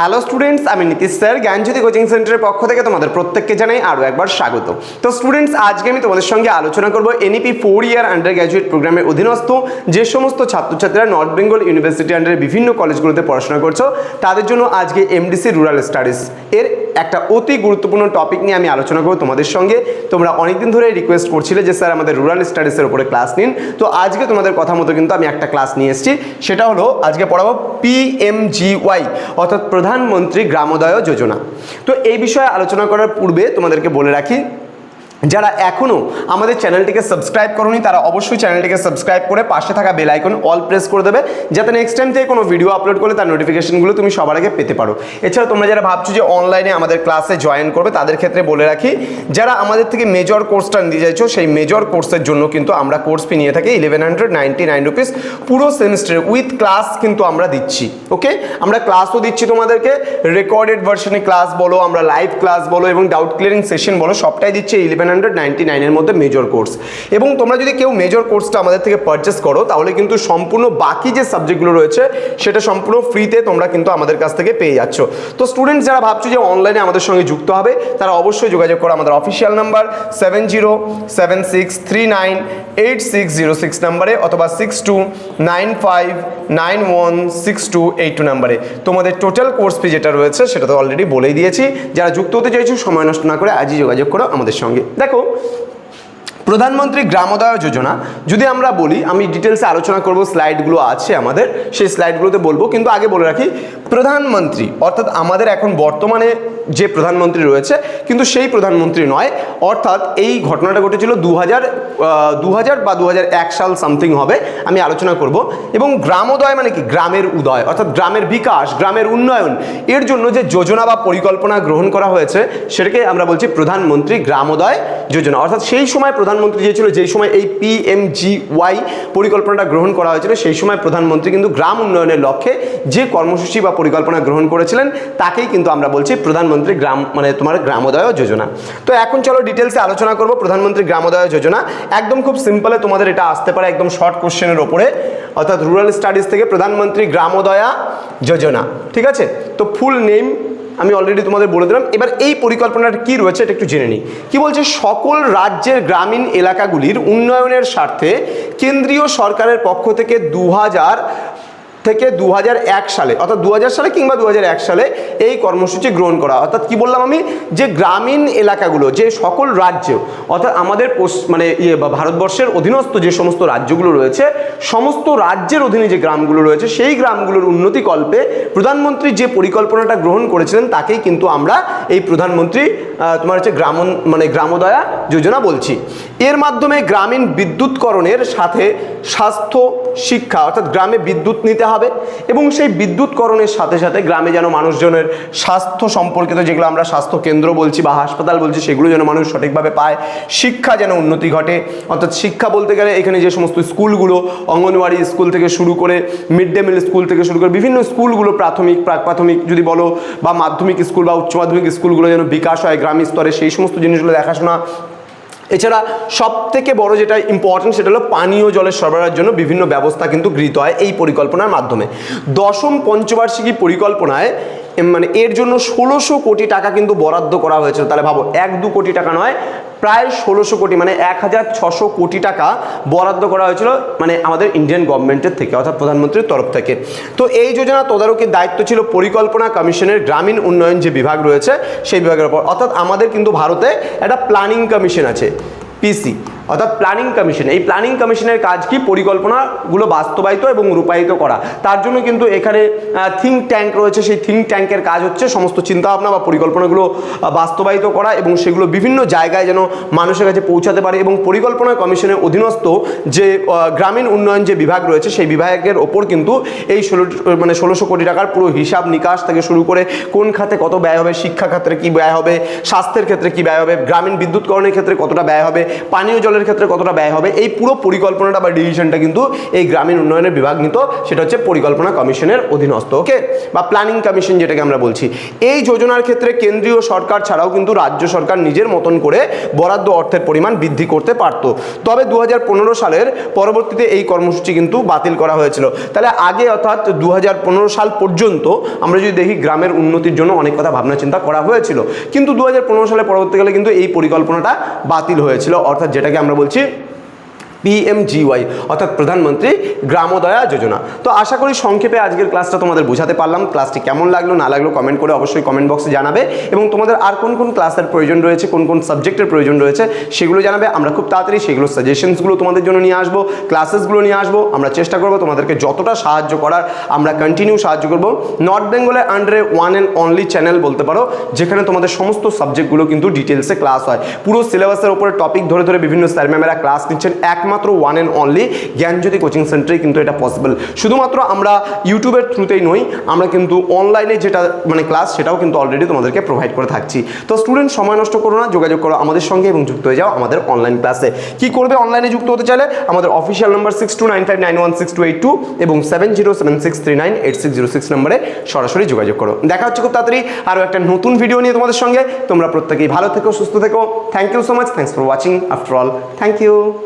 Hello students আমি Nitish sir, জ্ঞানজ্যোতি coaching সেন্টারের পক্ষ থেকে তোমাদের প্রত্যেককে জানাই আরও একবার স্বাগত। তো স্টুডেন্টস আজকে আমি তোমাদের সঙ্গে আলোচনা করব NEP four year undergraduate প্রোগ্রামের অধীনস্থ যে সমস্ত ছাত্রছাত্রীরা নর্থ বেঙ্গল ইউনিভার্সিটি আন্ডারে বিভিন্ন কলেজগুলোতে পড়াশোনা করছ, তাদের জন্য আজকে এমডিসি রুরাল স্টাডিজ এর একটা অতি গুরুত্বপূর্ণ টপিক নিয়ে আমি আলোচনা করব তোমাদের সঙ্গে। তোমরা অনেকদিন ধরে রিকোয়েস্ট করছিলে যে স্যার আমাদের রুরাল স্টাডিজের উপরে ক্লাস নিন। তো আজকে তোমাদের কথা মতো কিন্তু আমি একটা ক্লাস নিয়ে এসেছি, সেটা হলো আজকে পড়াবো পিএমজিওয়াই অর্থাৎ প্রধানমন্ত্রী গ্রামোদয় যোজনা। তো এই বিষয়ে আলোচনা করার পূর্বে তোমাদেরকে বলে রাখি যারা এখনও আমাদের চ্যানেলটিকে সাবস্ক্রাইব করনি, তারা অবশ্যই চ্যানেলটিকে সাবস্ক্রাইব করে পাশে থাকা বেল আইকন অল প্রেস করে দেবে, যাতে নেক্সট টাইম থেকে কোনো ভিডিও আপলোড করলে তার নোটিফিকেশনগুলো তুমি সবার আগে পেতে পারো। এছাড়া তোমরা যারা ভাবছ যে অনলাইনে আমাদের ক্লাসে জয়েন করবে, তাদের ক্ষেত্রে বলে রাখি, যারা আমাদের থেকে মেজর কোর্সটা নিতে চাইছো, সেই মেজর কোর্সের জন্য কিন্তু আমরা কোর্স ফি নিয়ে থাকি eleven hundred ninety nine rupees পুরো সেমিস্টারে উইথ ক্লাস কিন্তু আমরা দিচ্ছি ওকে আমরা ক্লাসও দিচ্ছি তোমাদেরকে রেকর্ডেড ভার্সনে ক্লাস বলো, আমরা লাইভ ক্লাস বলো এবং ডাউট ক্লিয়ারিং সেশন বলো, সবটাই দিচ্ছি ইলেভেন হান্ড্রেড নাইনটি নাইনের মধ্যে মেজর কোর্স এবং তোমরা যদি কেউ মেজর কোর্সটা আমাদের থেকে পারচেস করো, তাহলে কিন্তু সম্পূর্ণ বাকি যে সাবজেক্টগুলো রয়েছে, সেটা সম্পূর্ণ ফ্রিতে তোমরা কিন্তু আমাদের কাছ থেকে পেয়ে যাচ্ছ। তো স্টুডেন্টস যারা ভাবছ যে অনলাইনে আমাদের সঙ্গে যুক্ত হবে, তারা অবশ্যই যোগাযোগ করো আমাদের official number seven zero seven six three nine eight six zero six নাম্বারে অথবা six two nine five nine one six two eight two নাম্বারে। তোমাদের টোটাল কোর্স ফি যেটা রয়েছে, সেটা তো অলরেডি বলেই দিয়েছি। যারা যুক্ত হতে চাইছো, সময় নষ্ট না করে আজই যোগাযোগ করো আমাদের সঙ্গে। দেখো, প্রধানমন্ত্রী গ্রামোদয় যোজনা, যদি আমরা বলি, আমি ডিটেলসে আলোচনা করব স্লাইডগুলো আছে আমাদের, সেই স্লাইডগুলোতে বলব। কিন্তু আগে বলে রাখি, প্রধানমন্ত্রী, অর্থাৎ আমাদের এখন বর্তমানে যে প্রধানমন্ত্রী রয়েছে, কিন্তু সেই প্রধানমন্ত্রী নয়, অর্থাৎ এই ঘটনাটা ঘটেছিল দু হাজার দু হাজার বা দু হাজার এক সাল সামথিং হবে, আমি আলোচনা করব। এবং গ্রামোদয় মানে কি? গ্রামের উদয়, অর্থাৎ গ্রামের বিকাশ, গ্রামের উন্নয়ন। এর জন্য যে যোজনা বা পরিকল্পনা গ্রহণ করা হয়েছে, সেটাকে আমরা বলছি প্রধানমন্ত্রী গ্রামোদয় যোজনা। অর্থাৎ সেই সময় প্রধানমন্ত্রী যে ছিল যেই সময় এই পিএমজিওয়াই পরিকল্পনাটা গ্রহণ করা হয়েছিল, সেই সময় প্রধানমন্ত্রী কিন্তু গ্রাম উন্নয়নের লক্ষ্যে যে কর্মসূচি বা পরিকল্পনা গ্রহণ করেছিলেন, তাকেই কিন্তু আমরা বলছি প্রধানমন্ত্রী গ্রাম মানে তোমার গ্রামোদয় যোজনা। তো এখন চলো ডিটেলসে আলোচনা করব প্রধানমন্ত্রী গ্রামোদয় যোজনা। একদম খুব সিম্পলে তোমাদের এটা আসতে পারে একদম শর্ট কোশ্চেনের ওপরে। অর্থাৎ রুরাল স্টাডিজ থেকে প্রধানমন্ত্রী গ্রামোদয়া যোজনা, ঠিক আছে? তো ফুল নেম আমি অলরেডি তোমাদের বলে দিলাম। এবার এই পরিকল্পনাটা কী রয়েছে এটা একটু জেনে নিই। কী বলছে? সকল রাজ্যের গ্রামীণ এলাকাগুলির উন্নয়নের স্বার্থে কেন্দ্রীয় সরকারের পক্ষ থেকে দু হাজার থেকে দু হাজার এক সালে, অর্থাৎ দু হাজার সালে কিংবা দু হাজার এক সালে এই কর্মসূচি গ্রহণ করা অর্থাৎ কি বললাম আমি? যে গ্রামীণ এলাকাগুলো, যে সকল রাজ্য, অর্থাৎ আমাদের মানে ইয়ে বা ভারতবর্ষের অধীনস্থ যে সমস্ত রাজ্যগুলো রয়েছে, সমস্ত রাজ্যের অধীনে যে গ্রামগুলো রয়েছে, সেই গ্রামগুলোর উন্নতি কল্পে প্রধানমন্ত্রী যে পরিকল্পনাটা গ্রহণ করেছিলেন, তাকেই কিন্তু আমরা এই প্রধানমন্ত্রী তোমার হচ্ছে গ্রাম মানে গ্রামোদয়া যোজনা বলছি। এর মাধ্যমে গ্রামীণ বিদ্যুৎকরণের সাথে স্বাস্থ্য শিক্ষা, অর্থাৎ গ্রামে বিদ্যুৎ নিতে হবে এবং সেই বিদ্যুৎকরণের সাথে সাথে গ্রামে যেন মানুষজনের স্বাস্থ্য সম্পর্কিত যেগুলো আমরা স্বাস্থ্য কেন্দ্র বলছি বা হাসপাতাল বলছি, সেগুলো যেন মানুষ সঠিকভাবে পায়। শিক্ষা যেন উন্নতি ঘটে। অর্থাৎ শিক্ষা বলতে গেলে এখানে যে সমস্ত স্কুলগুলো, অঙ্গনওয়াড়ি স্কুল থেকে শুরু করে মিড ডে মিল স্কুল থেকে শুরু করে বিভিন্ন স্কুলগুলো প্রাথমিক, প্রাক প্রাথমিক যদি বলো বা মাধ্যমিক স্কুল বা উচ্চ মাধ্যমিক স্কুলগুলো যেন বিকাশ হয় গ্রামীণ স্তরে, সেই সমস্ত জিনিসগুলো দেখাশোনা এছাড়া সব থেকে বড় যেটা ইম্পর্টেন্ট সেটা হলো পানীয় জলের সরবরাহের জন্য বিভিন্ন ব্যবস্থা কিন্তু গৃহীত হয় এই পরিকল্পনার মাধ্যমে। দশম পঞ্চবার্ষিকী পরিকল্পনায় মানে এর জন্য ষোলোশো কোটি টাকা কিন্তু বরাদ্দ করা হয়েছিল। তাহলে ভাবো, এক দু কোটি টাকা নয় প্রায় ষোলোশো কোটি মানে এক হাজার ছশো কোটি টাকা বরাদ্দ করা হয়েছিল মানে আমাদের ইন্ডিয়ান গভর্নমেন্টের থেকে, অর্থাৎ প্রধানমন্ত্রীর তরফ থেকে। তো এই যোজনা তদারকির দায়িত্ব ছিল পরিকল্পনা কমিশনের গ্রামীণ উন্নয়ন যে বিভাগ রয়েছে, সেই বিভাগের উপর অর্থাৎ আমাদের কিন্তু ভারতে একটা প্ল্যানিং কমিশন আছে পিসি অর্থাৎ প্ল্যানিং কমিশন এই প্ল্যানিং কমিশনের কাজ কি? পরিকল্পনাগুলো বাস্তবায়িত এবং রূপায়িত করা। তার জন্য কিন্তু এখানে থিঙ্ক ট্যাঙ্ক রয়েছে। সেই থিঙ্ক ট্যাঙ্কের কাজ হচ্ছে সমস্ত চিন্তাভাবনা বা পরিকল্পনাগুলো বাস্তবায়িত করা এবং সেগুলো বিভিন্ন জায়গায় যেন মানুষের কাছে পৌঁছাতে পারে এবং পরিকল্পনা কমিশনের অধীনস্থ যে গ্রামীণ উন্নয়ন যে বিভাগ রয়েছে, সেই বিভাগের ওপর কিন্তু এই ষোলো মানে ষোলোশো কোটি টাকার পুরো হিসাব নিকাশ থেকে শুরু করে কোন খাতে কত ব্যয় হবে, শিক্ষা ক্ষেত্রে কী ব্যয় হবে, স্বাস্থ্যের ক্ষেত্রে কী ব্যয় হবে, গ্রামীণ বিদ্যুৎকরণের ক্ষেত্রে কতটা ব্যয় হবে, পানীয় জলের অঞ্চলের ক্ষেত্রে কতটা ব্যয় হবে, এই পুরো পরিকল্পনাটা বা ডিভিশনটা কিন্তু এই গ্রামীণ উন্নয়নের বিভাগ নিত, সেটা হচ্ছে পরিকল্পনা কমিশনের অধীনস্থ ওকে বা প্ল্যানিং কমিশন যেটাকে আমরা বলছি। এই যোজনার ক্ষেত্রে কেন্দ্রীয় সরকার ছাড়াও কিন্তু রাজ্য সরকার নিজের মতন করে বরাদ্দ অর্থের পরিমাণ বৃদ্ধি করতে পারত। তবে দু হাজার পনেরো সালের পরবর্তীতে এই কর্মসূচি কিন্তু বাতিল করা হয়েছিল। তাহলে আগে অর্থাৎ দু হাজার পনেরো সাল পর্যন্ত আমরা যদি দেখি গ্রামের উন্নতির জন্য অনেক কথা ভাবনা চিন্তা করা হয়েছিল। কিন্তু দু হাজার পনেরো সালে পরবর্তীকালে কিন্তু এই পরিকল্পনাটা বাতিল হয়েছিল, অর্থাৎ যেটাকে আমরা বলছি পিএমজিওয়াই অর্থাৎ প্রধানমন্ত্রী গ্রামোদয়া যোজনা। তো আশা করি সংক্ষেপে আজকের ক্লাসটা তোমাদের বোঝাতে পারলাম, ক্লাসটি কেমন লাগল, না লাগল কমেন্ট করে অবশ্যই কমেন্ট বক্সে জানাবে, এবং তোমাদের আর কোন কোন ক্লাসের প্রয়োজন রয়েছে, কোন কোন সাবজেক্টের প্রয়োজন রয়েছে, সেগুলো জানাবে, আমরা খুব তাড়াতাড়ি সেগুলো সাজেশনসগুলো তোমাদের জন্য নিয়ে আসব ক্লাসেসগুলো নিয়ে আসব, আমরা চেষ্টা করব তোমাদেরকে যতটা সাহায্য করার, আমরা কন্টিনিউ সাহায্য করব। নর্থ বেঙ্গলের আন্ডারে ওয়ান অ্যান্ড অনলি চ্যানেল বলতে পারো, যেখানে তোমাদের সমস্ত সাবজেক্টগুলো কিন্তু ডিটেলসে ক্লাস হয়। পুরো সিলেবাসের উপরে টপিক ধরে ধরে বিভিন্ন স্যার ম্যামেরা ক্লাস নিচ্ছেন একমাত্র one and only Gyanjyoti coaching সেন্টারে কিন্তু এটা পসিবল শুধুমাত্র আমরা ইউটিউবের থ্রুতেই নই, আমরা কিন্তু অনলাইনে যেটা মানে ক্লাস সেটাও কিন্তু অলরেডি তোমাদেরকে প্রোভাইড করে থাকছি। তো স্টুডেন্ট সময় নষ্ট করো না, যোগাযোগ করো আমাদের সঙ্গে এবং যুক্ত হয়ে যাও আমাদের অনলাইন ক্লাসে কি করবে অনলাইনে যুক্ত হতে চাইলে আমাদের official number six two nine five nine one six two eight two এবং seven zero seven six three nine eight six zero six নম্বরে সরাসরি যোগাযোগ করো। দেখা হচ্ছে খুব তাড়াতাড়ি আরও একটা নতুন ভিডিও নিয়ে তোমাদের সঙ্গে। তোমরা প্রত্যেকেই ভালো থেকো, সুস্থ থেকো। Thank you so much thanks for watching after all thank you